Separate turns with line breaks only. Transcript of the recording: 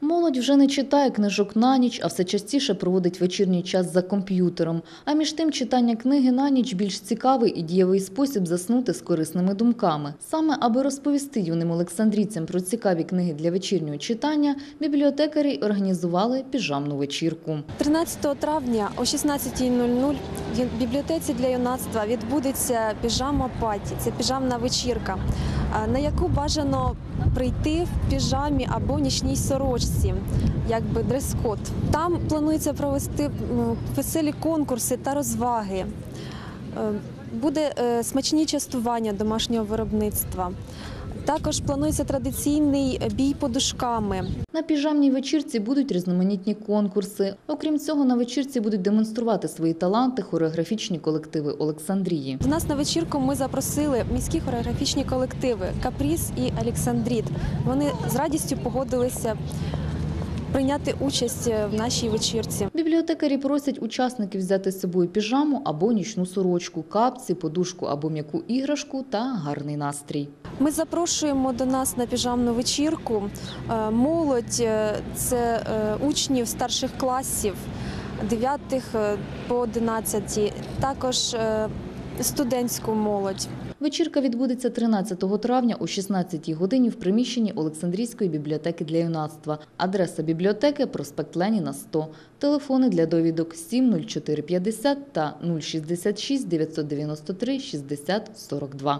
Молодь вже не читає книжок на ніч, а все частіше проводить вечірній час за комп'ютером. А між тим, читання книги на ніч більш цікавий і дієвий спосіб заснути з корисними думками. Саме аби розповісти юним олександрійцям про цікаві книги для вечірнього читання, бібліотекарі організували піжамну вечірку.
13 травня о 16.00 в бібліотеці для юнацтва відбудеться піжама паті. Це піжамна вечірка, на яку бажано прийти в піжамі або нічній сорочці, якби дрес-код. Там планується провести веселі конкурси та розваги. Е, Буде е, смачні частування домашнього виробництва. Також планується традиційний бій подушками.
На піжамній вечірці будуть різноманітні конкурси. Окрім цього, на вечірці будуть демонструвати свої таланти хореографічні колективи Олександрії.
В нас на вечірку ми запросили міські хореографічні колективи Капріс і Олександріт. Вони з радістю погодилися прийняти участь в нашій вечірці.
Бібліотекарі просять учасників взяти з собою піжаму або нічну сорочку, капці, подушку або м'яку іграшку та гарний настрій.
Ми запрошуємо до нас на піжамну вечірку е, молодь, е, це е, учнів старших класів 9 по 11, також е, студентську молодь.
Вечірка відбудеться 13 травня о 16 годині в приміщенні Олександрійської бібліотеки для юнацтва. Адреса бібліотеки – проспект Леніна 100. Телефони для довідок 70450 та 066 993 60 42.